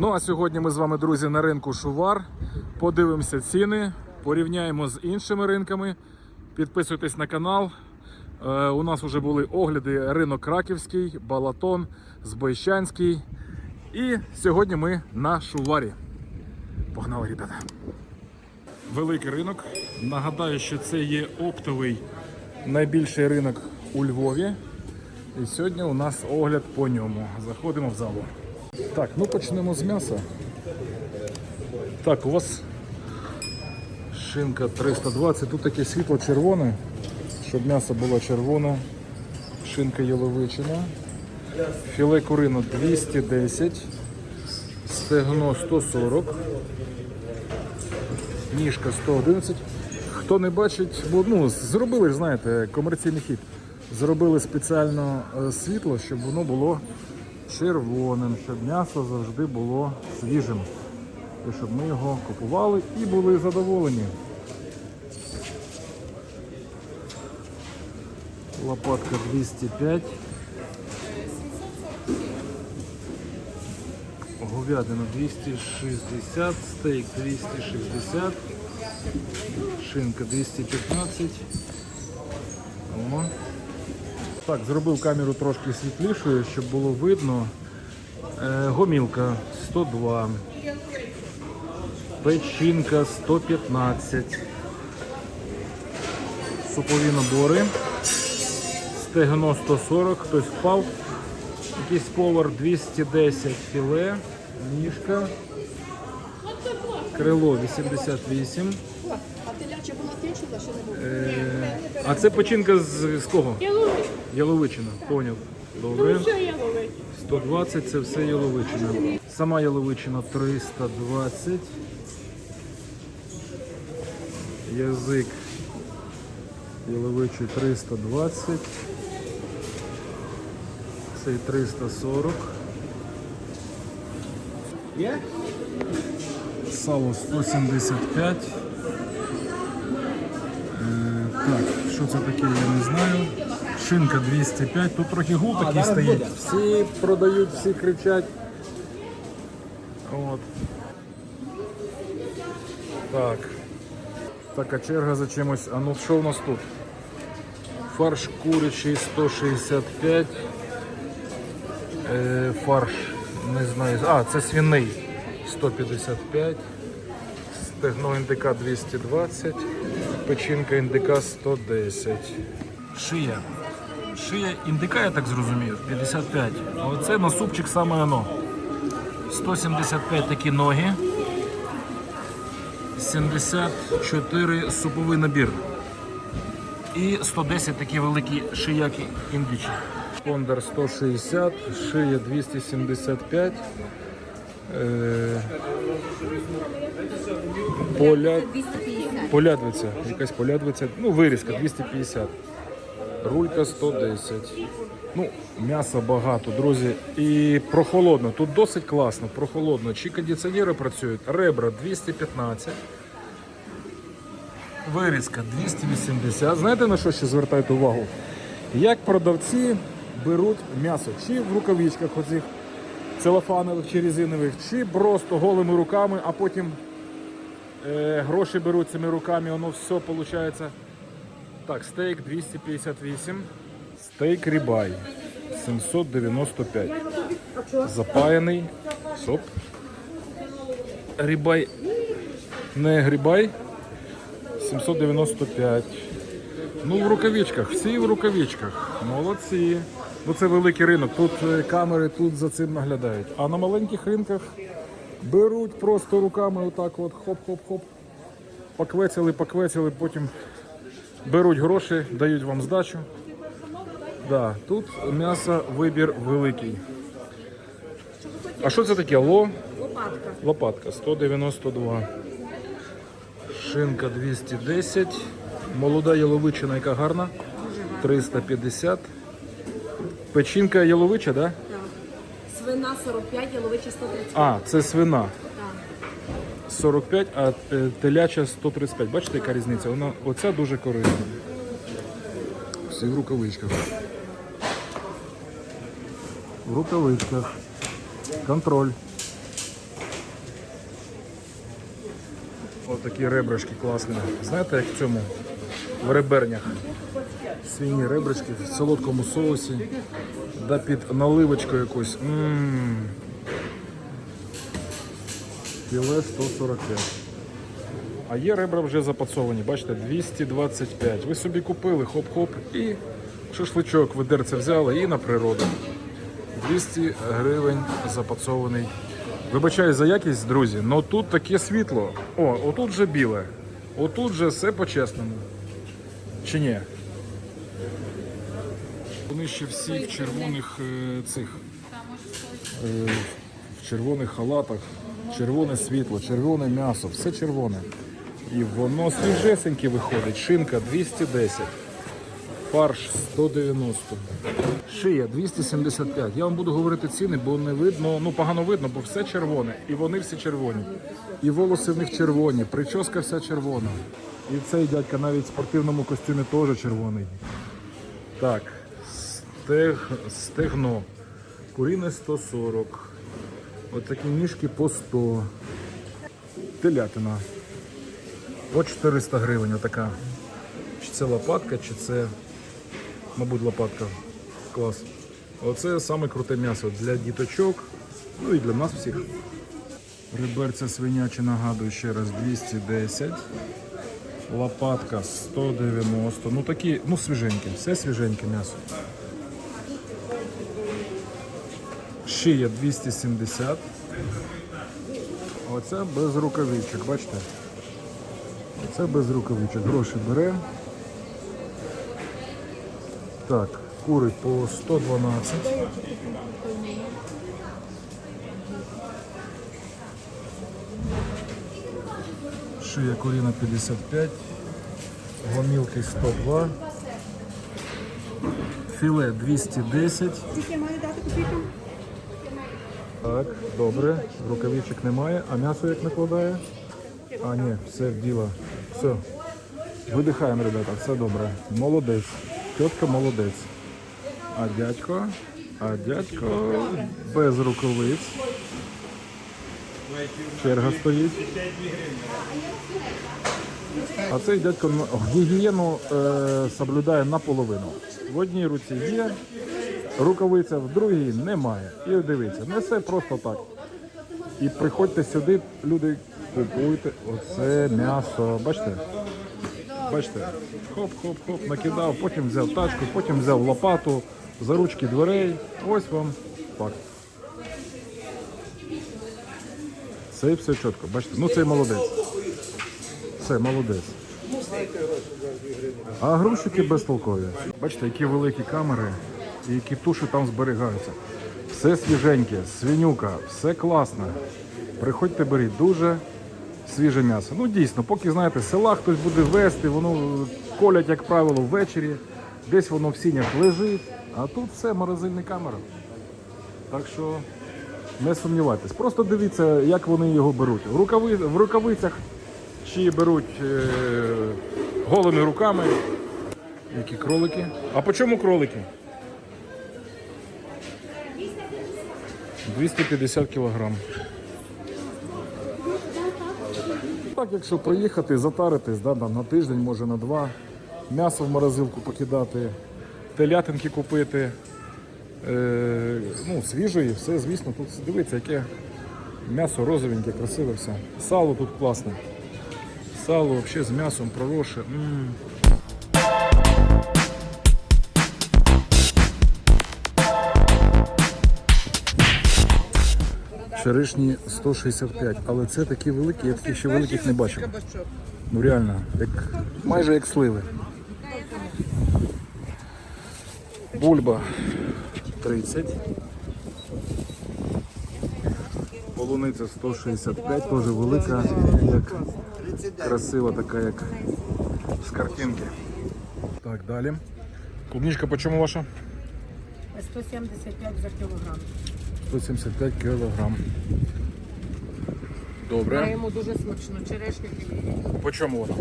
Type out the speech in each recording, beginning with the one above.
Ну а сьогодні ми з вами, друзі, на ринку Шувар. Подивимося ціни, порівняємо з іншими ринками. Підписуйтесь на канал. Е, у нас вже були огляди ринок Краківський, Балатон, Збойщанський. І сьогодні ми на Шуварі. Погнали, ребята. Великий ринок. Нагадаю, що це є оптовий найбільший ринок у Львові. І сьогодні у нас огляд по ньому. Заходимо в залу. Так, ну почнемо з м'яса. Так, у вас шинка 320. Тут таке світло червоне, щоб м'ясо було червоне. Шинка яловичина. Філе курино 210. Стегно 140. Ніжка 111. Хто не бачить, бо ну, зробили, знаєте, комерційний хід. Зробили спеціально е, світло, щоб воно було червоним, щоб м'ясо завжди було свіжим. І щоб ми його купували і були задоволені. Лопатка 205. Говядина 260, стейк 260, шинка 215. О. Так, зробив камеру трошки світлішою, щоб було видно. Е, гомілка 102, печінка 115, супові набори, стегно 140, хтось впав, якийсь повар 210 філе, ніжка, крило 88. А теляча була тичила, що не було? Е, а це печінка з, з кого? Ялович. Яловичина, поняв. Добре. Все ялович. 120 це все яловичина. Сама яловичина 320. Язик яловичий 320. Цей 340. Сало 175. Що це таке, я не знаю. Шинка 205. Тут трохи гул такий стоїть. Всі продають, всі кричать. От. Так. Така черга за чимось. А ну що у нас тут? Фарш курячий 165. Е, фарш, не знаю. А, це свиний 155. Стегно індика 220. Печінка індика 110. Шия. Шия індика, я так зрозумів, 55. А Оце на супчик саме оно. 175 такі ноги. 74 суповий набір. І 110 такі великі шияки індичі. Кондор 160, шия 275. Е, поля, 250. Полядвиця, якась полядвиця, ну вирізка 250. Рулька 110. Ну, м'яса багато, друзі. І прохолодно. Тут досить класно, прохолодно. Чи кондиціонери працюють, ребра 215. Вирізка 280. Знаєте на що ще звертайте увагу? Як продавці беруть м'ясо, чи в рукавичках оцих целофанових чи резинових, чи просто голими руками, а потім гроші беруть цими руками, воно все виходить. Так, стейк 258, стейк рібай 795. Запаяний. Соп. Рібай. Не грібай. 795. Ну, в рукавичках, всі в рукавичках. Молодці. Ну це великий ринок. Тут е, камери тут за цим наглядають. А на маленьких ринках беруть просто руками отак от хоп-хоп-хоп. Поквецяли, поквецяли, потім беруть гроші, дають вам здачу. Да, тут м'ясо вибір великий. А що це таке? Ло? Лопатка. Лопатка 192. Шинка 210. Молода яловичина, яка гарна. 350. Печінка яловича, да? свина 45, яловича 135. А, це свина. Так. 45, а е, теляча 135. Бачите, яка різниця? Вона оця дуже корисна. Всі в рукавичках. В рукавичках. Контроль. Ось такі ребрашки класні. Знаєте, як в цьому? В ребернях. Свині ребрышки в солодкому соусі. Да під наливочкою якусь. Ммм. Філе 145. А є ребра вже запацовані, бачите, 225. Ви собі купили, хоп-хоп, і шашличок ведерце взяли і на природу. 200 гривень запацований. Вибачаю за якість, друзі, але тут таке світло. О, отут же біле. Отут же все по-чесному. Чи ні? Вони ще всі в червоних е, цих. е, в червоних халатах, червоне світло, червоне м'ясо, все червоне. І воно свіжесеньке виходить. Шинка 210. Фарш 190. Шия 275. Я вам буду говорити ціни, бо не видно, ну погано видно, бо все червоне. І вони всі червоні. І волоси в них червоні, прическа вся червона. І цей дядька навіть в спортивному костюмі теж червоний. Так, стег, стегно. Куріне 140. Ось такі ніжки по 100. Телятина. По 400 гривень отака. Чи це лопатка, чи це, мабуть, лопатка. Клас. Оце саме круте м'ясо для діточок, ну і для нас всіх. Реберця свинячі, нагадую ще раз 210. Лопатка 190. Ну такі, ну свіженькі, все свіженьке м'ясо. Шия 270. Оце без рукавичок, бачите? Це без рукавичок. Гроші бере. Так, кури по 112. Шия куріна 55. Гомілки 102. Філе 210. Скільки маю дати копійку? Так, добре. Рукавичок немає. А м'ясо як накладає? А, ні, все діло. Все. Видихаємо, ребята, все добре. Молодець. Тітка молодець. А дядько? А дядько без рукавиць. Черга стоїть. А цей дядько ну, гігієну е, соблюдає наполовину. В одній руці є, рукавиця, в другій немає. І дивіться, несе просто так. І приходьте сюди, люди, купуйте оце м'ясо. Бачите? Бачите? Хоп-хоп-хоп, накидав, потім взяв тачку, потім взяв лопату, за ручки дверей. Ось вам факт. Це все чітко. Бачите? Ну цей молодець. Це молодець. А грузчики безтолкові. Бачите, які великі камери і які туші там зберігаються. Все свіженьке, свинюка, все класне. Приходьте, беріть дуже свіже м'ясо. Ну дійсно, поки знаєте, села хтось буде вести, воно колять, як правило, ввечері, десь воно в сінях лежить, а тут все морозильні камери. Так що не сумнівайтесь. Просто дивіться, як вони його беруть. В, рукави, в рукавицях чи беруть е, голими руками. Які кролики. А по чому кролики? 250 кілограм. Так, якщо приїхати, затаритись да, на, на тиждень, може на два, м'ясо в морозилку покидати, телятинки купити, е, ну, свіжої, все, звісно, тут дивіться, яке м'ясо розовеньке, красиве все. Сало тут класне. Сало взагалі з м'ясом пророше. М. Черешні 165, але це такі великі, я таких ще великих не бачив. Ну реально, як, майже як сливи. Бульба 30. Полуниця 165, теж велика, як красива, така як з картинки. Так, далі. Клубничка по чому ваша? 175 за кілограм. 175 кілограм. Добре. Маємо дуже смачно черешню. По чому вона?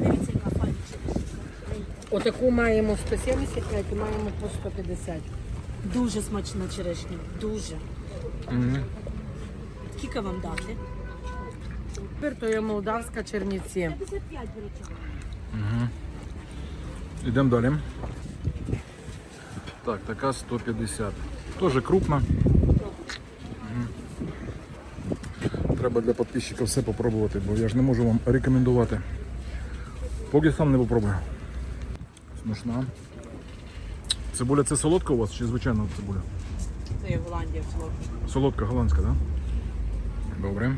Дивіться, яка файна Отаку маємо 175 і маємо по 150. Дуже смачна черешня. Дуже. Угу. Скільки вам дати? Тепер то є молдавська черніці. Йдемо далі. Так, така 150. Теж крупна. Треба для підписчиків все попробувати, бо я ж не можу вам рекомендувати. Поки сам не попробую. Смачна. Цибуля це солодка у вас чи звичайна цибуля? Це є Голландія село. Солодка голландська, так? Да? Добре.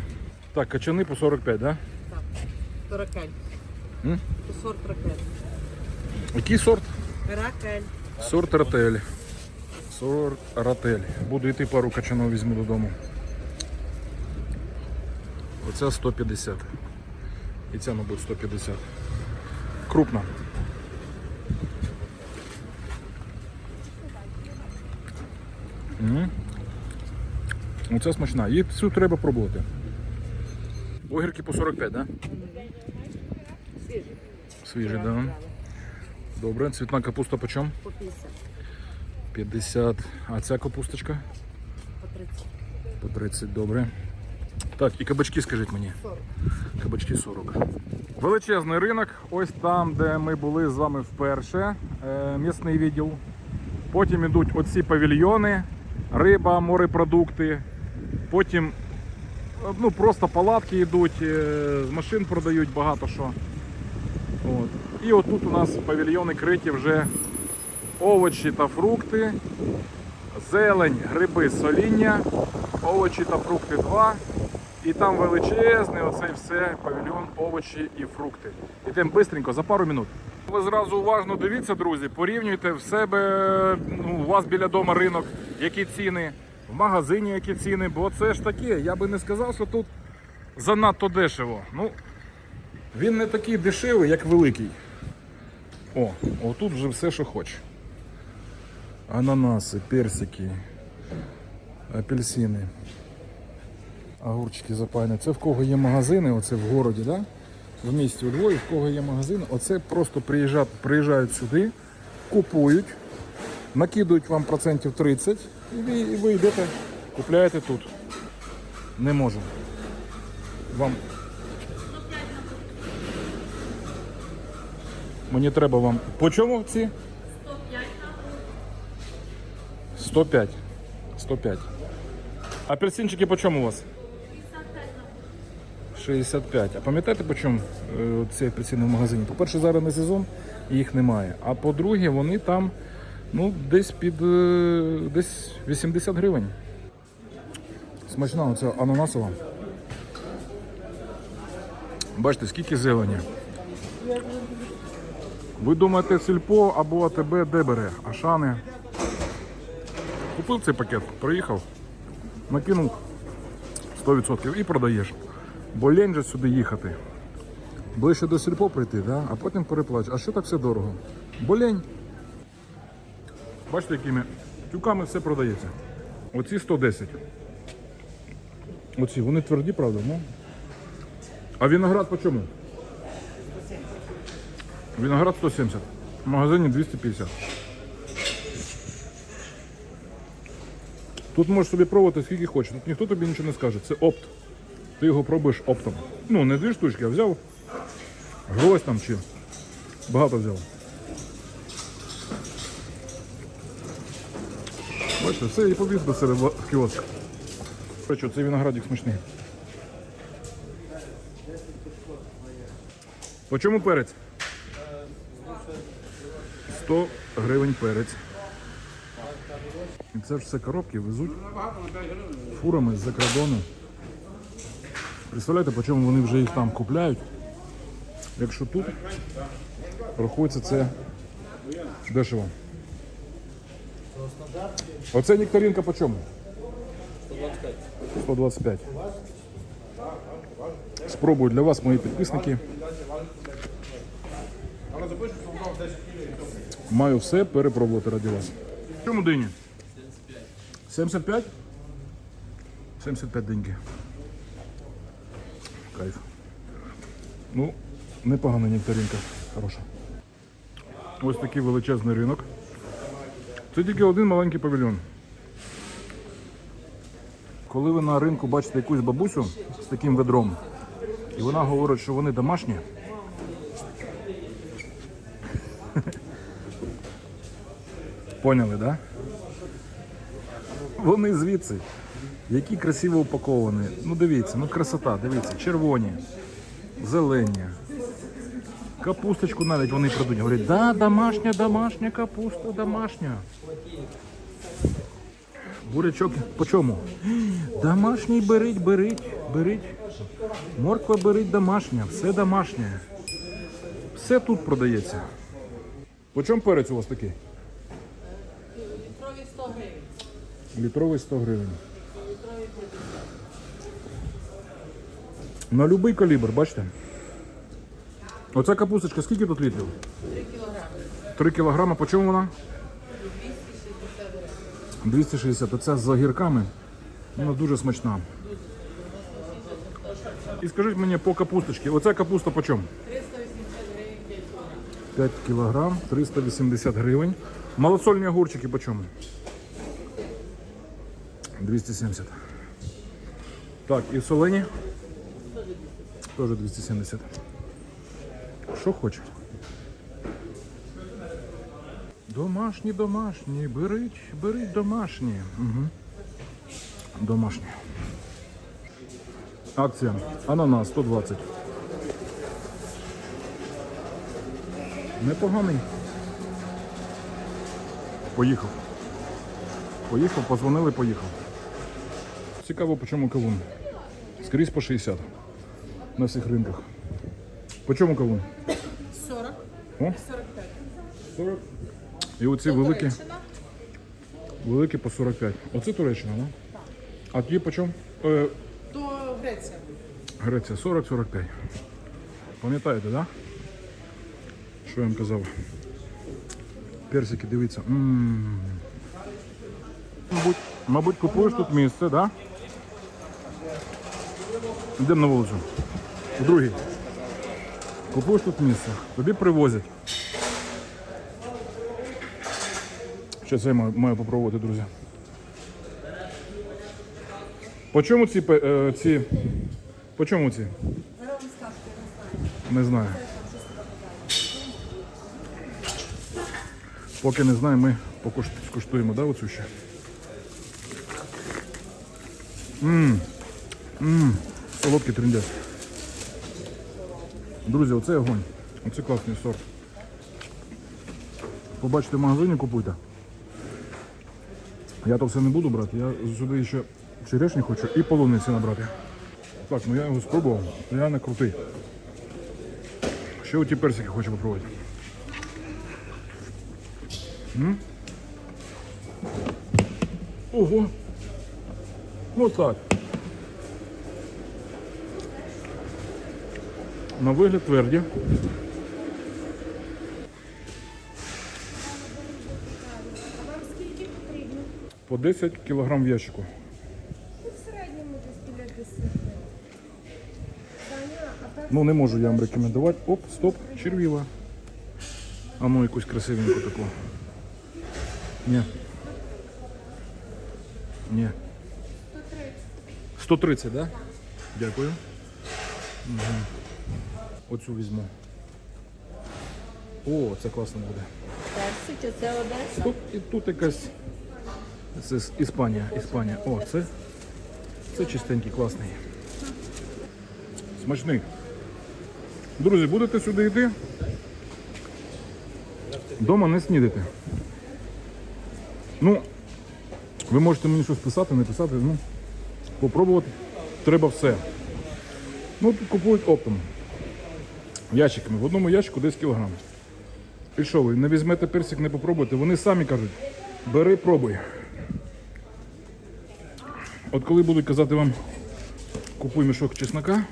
Так, качани по 45, так? Да? Ракель. М? Це сорт ракель. Який сорт? Ракель. Сорт ротель. Сорт ротель. Буду йти пару качанов візьму додому. Оця 150. І ця, мабуть, 150. Крупна. М. Оця смачна. Її цю треба пробувати. Огірки по 45, так? Да? Свіжі, так. Да. Добре. Цвітна капуста по чому? По 50. 50. А ця капусточка? По 30. По 30, добре. Так, і кабачки скажіть мені. 40. Кабачки 40. Величезний ринок, ось там, де ми були з вами вперше. е, М'ясний відділ. Потім йдуть оці павільйони, риба, морепродукти. Потім е, ну, просто палатки йдуть, е, з машин продають багато що. От. І отут у нас павільйони криті вже овочі та фрукти, зелень, гриби, соління, овочі та фрукти 2. І там величезний оцей все павільйон, овочі і фрукти. Ідемо швидко, за пару минут. Ви зразу уважно дивіться, друзі, порівнюйте в себе, ну, у вас біля дома ринок, які ціни, в магазині які ціни, бо це ж таке. Я би не сказав, що тут занадто дешево. Ну, він не такий дешевий, як великий. О, отут вже все, що хочеш. Ананаси, персики, апельсини. Огурчики запаяні. Це в кого є магазини, оце в городі, да? В місті у Львові, в кого є магазини, оце просто приїжджають, приїжджають сюди, купують, накидують вам процентів 30 і ви, і ви йдете, купляєте тут. Не можу. Вам. Мені треба вам. По чому ці? 105. 105. Апельсинчики по чому у вас? 65. А пам'ятаєте по чому е, ці апельсини в магазині? По-перше, зараз не сезон, їх немає. А по-друге, вони там ну, десь під е, десь 80 гривень. Смачна оця ананасова. Бачите, скільки зелені. Ви думаєте, сільпо або АТБ де бере? Ашани. Купив цей пакет, приїхав, накинув 100% і продаєш. Бо лень же сюди їхати. Ближче до сільпо прийти, да? а потім переплачу. А що так все дорого? Бо лень. Бачите, якими тюками все продається. Оці 110. Оці, вони тверді, правда? Ну. А виноград по чому? Виноград 170. В магазині 250. Тут можеш собі пробувати скільки хочеш. Тут ніхто тобі нічого не скаже. Це опт. Ти його пробуєш оптом. Ну, не дві штучки, а взяв грозь там чи багато взяв. Бачите, все і повіз до себе в кіоск. Речі, цей виноградик смачний. По чому перець? 100 гривень перець. І це ж все коробки везуть фурами з-за кордону. Представляєте, по чому вони вже їх там купляють. Якщо тут рахується це дешево. Оце нектаринка по чому? 125. 125. Спробую для вас, мої підписники. Маю все перепробувати раді вас. В чому дині? 75? 75 деньги. Кайф. Ну, непогана нектаринка. Хороша. Ось такий величезний ринок. Це тільки один маленький павільйон. Коли ви на ринку бачите якусь бабусю з таким ведром, І вона говорить, що вони домашні. Поняли, так? Да? Вони звідси. Які красиво упаковані. Ну дивіться, ну красота, дивіться, червоні, зелені. Капусточку навіть вони продають. Говорять, да, домашня, домашня капуста, домашня. Бурячок по чому? Домашній беріть, беріть, беріть. Морква беріть домашня, все домашнє. Все тут продається. По чому перець у вас такий? Літрові 100 гривень. Літровий 100 гривень. На будь-який калібр, бачите? Оця капусточка, скільки тут літрів? 3 кілограми. 3 кілограми, по чому вона? 260. Оця з огірками. Вона дуже смачна. І скажіть мені по капусточці, оця капуста по чому? 5 кілограм, 380 гривень. Малосольні огурчики по чому? 270. Так, і солені? Теж 270. Що хоче? Домашні, домашні, беріть, беріть домашні. Угу. Домашні. Акція. Ананас 120. Непоганий. Поїхав. Поїхав, позвонили, поїхав. Цікаво, по чому кавун. Скрізь по 60. На всіх ринках. По чому кавун? 40. О? 45. 40. І оці великі. Великі по 45. Оце Туреччина, да? А ті по чому? Е, То Греція. Греція 40-45. Пам'ятаєте, так? Да? Що я вам казав? Персики, дивіться. М. Мабуть, мабуть, купуєш тут місце, так? Да? Йдемо на вулицю. Другий. Купуєш тут місце, тобі привозять. Що це маю, маю попробувати, друзі. По чому ці, е, ці по чому ці? Не знаю. Поки не знаю, ми покуш- скуштуємо, да, оцю ще? Ммм. Ммм. Солодкий трендець. Друзі, оце огонь. Оце класний сорт. Побачите в магазині, купуйте. Я то все не буду брати, я сюди ще черешні хочу і полуниці набрати. Так, ну я його спробував, не крутий. Ще оті персики хочу попробувати. М? Ого! Ось так. На вигляд тверді. По 10 кг в ящику. Ну, в середньому десь біля 10. Таня, а так Ну не можу я вам рекомендувати. Оп, стоп, червіла. А ну якусь красивеньку таку. Ні. Ні. 130. 130, да? Дякую. Угу. Оцю візьму. О, це класно буде. Персик, це Одеса. Тут і тут якась. Це з Іспанія. Іспанія. О, це. Це чистенький, класний. Смачний. Друзі, будете сюди йти? Дома не снідайте. Ну, ви можете мені щось писати, не писати, ну, попробувати треба все. Ну, тут купують оптом. Ящиками. В одному ящику 10 кг. І що ви, не візьмете персик, не попробуєте? Вони самі кажуть, бери, пробуй. От коли будуть казати вам, купуй мішок чеснока,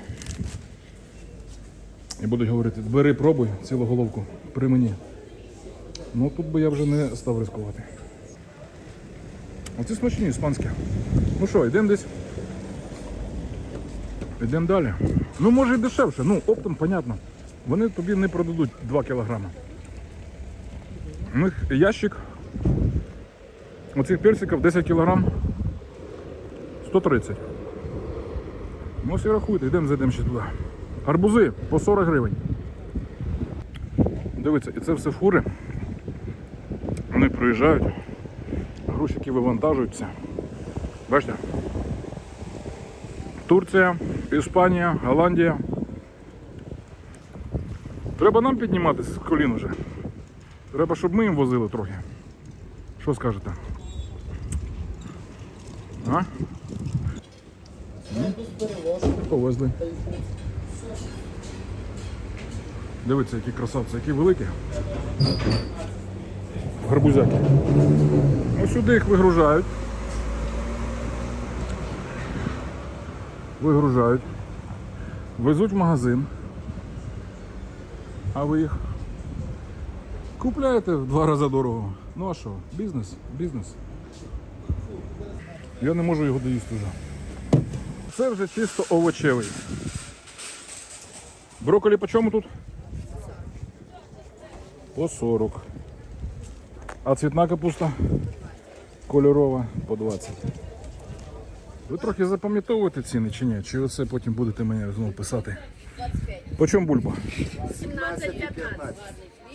і будуть говорити, бери, пробуй цілу головку при мені. Ну тут би я вже не став ризикувати. Оце смачні іспанські. Ну що, йдемо десь. Йдемо далі. Ну може і дешевше, ну оптом, понятно. Вони тобі не продадуть 2 кілограми. У них ящик оцих персиків 10 кг 130. Ну ось і рахуйте, йдемо зайдемо ще туди. Гарбузи по 40 гривень. Дивіться, і це все фури. Вони приїжджають, грузчики вивантажуються. Бачите? Турція, Іспанія, Голландія. Треба нам підніматися з колін уже. Треба, щоб ми їм возили трохи. Що скажете? А? Ну, Повезли. Дивіться, які красавці, які великі. Гарбузяки. Ось сюди їх вигружають. Вигружають. Везуть в магазин. А ви їх купляєте в два рази дорого. Ну а що? Бізнес, бізнес. Я не можу його доїсти вже. Це вже чисто овочевий. Брокколі по чому тут? По 40. А цвітна капуста кольорова по 20. Ви трохи запам'ятовуєте ціни чи ні? Чи оце потім будете мені знову писати? По чому бульба?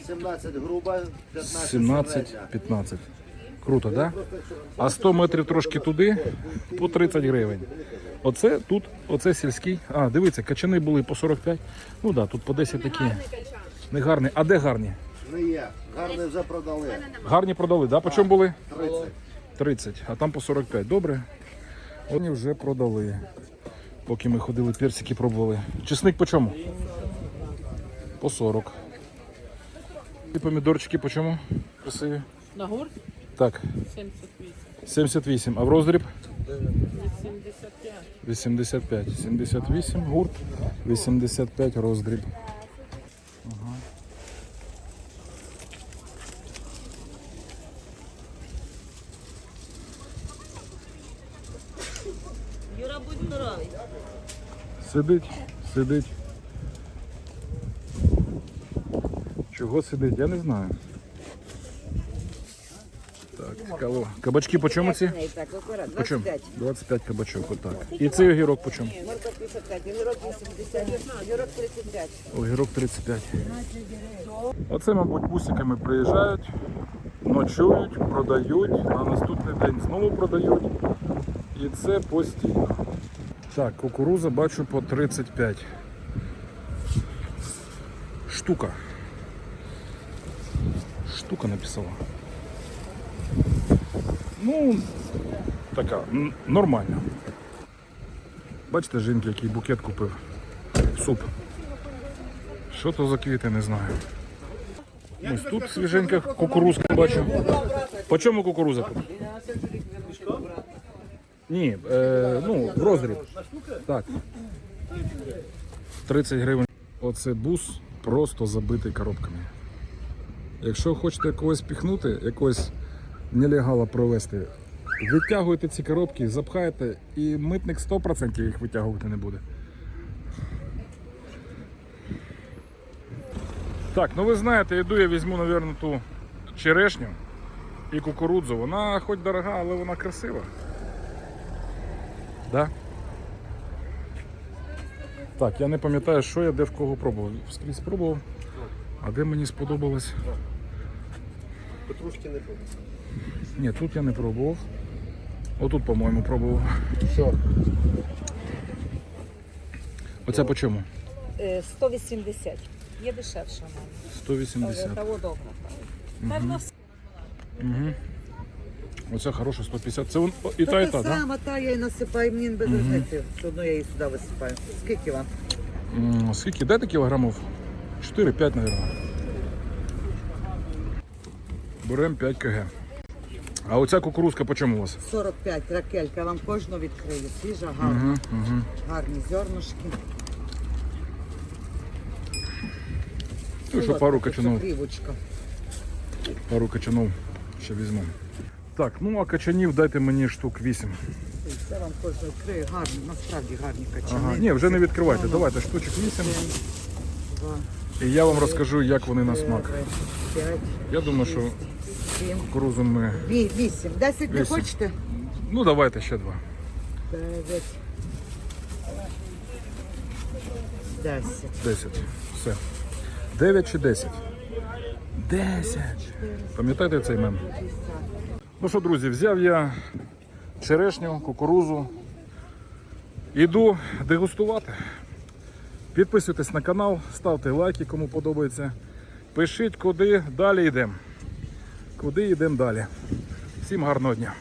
17 груба, 15 17, 15. Круто, так? Да? А 100 метрів трошки туди по 30 гривень. Оце тут, оце сільський. А, дивіться, качани були по 45. Ну так, да, тут по 10 такі. Не гарні. А де гарні? Не є. Гарне вже продали. Гарні продали, да? По чому були? 30. 30, а там по 45. Добре. Вони вже продали. Поки ми ходили, персики пробували. Чесник по чому? По 40. І помідорчики по чому? Красиві. На гурт Так, 78. 78. А в роздріб? 85. 78 гурт, 85 роздріб. Сидить, сидить. Чого сидить, я не знаю. Так, кого? Кабачки по чому ці? По чому? 25. 25 кабачок, отак. І цей огірок по чому? Морква 55, огірок 80, огірок 35. Огірок 35. Оце, мабуть, бусиками приїжджають, ночують, продають, на наступний день знову продають. І це постійно. Так, кукуруза бачу по 35. Штука. Штука написала. Ну, така, нормальна. Бачите, жінки, який букет купив. Суп. Що то за квіти, не знаю. Ось тут свіженька кукурузка бачу. По чому кукуруза? Ні, е, ну, в розріб. Так. 30 гривень. Оце бус просто забитий коробками. Якщо хочете когось піхнути, якогось нелегала провести, витягуйте ці коробки, запхайте, і митник 100% їх витягувати не буде. Так, ну ви знаєте, йду я візьму, мабуть, ту черешню і кукурудзу. Вона хоч дорога, але вона красива. Да? Так, я не пам'ятаю, що я де в кого пробував. Скрізь пробував. А де мені сподобалось? Петрушки не було. Ні, тут я не пробував. Отут, по-моєму, пробував. Що? Оця по чому? Е, 180. Є дешевша навіть. 180. Того добре. Певно, Угу. Оця хороша 150. Це вон, і та, і та, так? сама, та я і насипаю, мені без різниці. Все одно я її сюди висипаю. Скільки вам? М, Скільки? Дайте кілограмів? 4-5, мабуть. Беремо 5 кг. А оця кукурузка по чому у вас? 45, ракелька, вам кожну відкрию. Свіжа, гарна. Угу, угу. Гарні зернышки. Ну, що пару качанов, пару качанов ще візьму. Так, ну а качанів дайте мені штук 8. Це вам кожну відкрию. Гарні, насправді гарні качани. Ага. Ні, вже не відкривайте. Давайте штучок 8. І я вам розкажу, як вони на смак. Я думаю, що сім, кукурузу ми. ві- вісім. Десять не Вісім. хочете? Ну давайте ще два. Дев'ять. 10. 10. Все. 9 чи 10? 10. Пам'ятаєте цей мем? Ну що, друзі, взяв я черешню, кукурузу. Іду дегустувати. Підписуйтесь на канал, ставте лайки, кому подобається. Пишіть, куди далі йдемо. Куди йдемо далі. Всім гарного дня.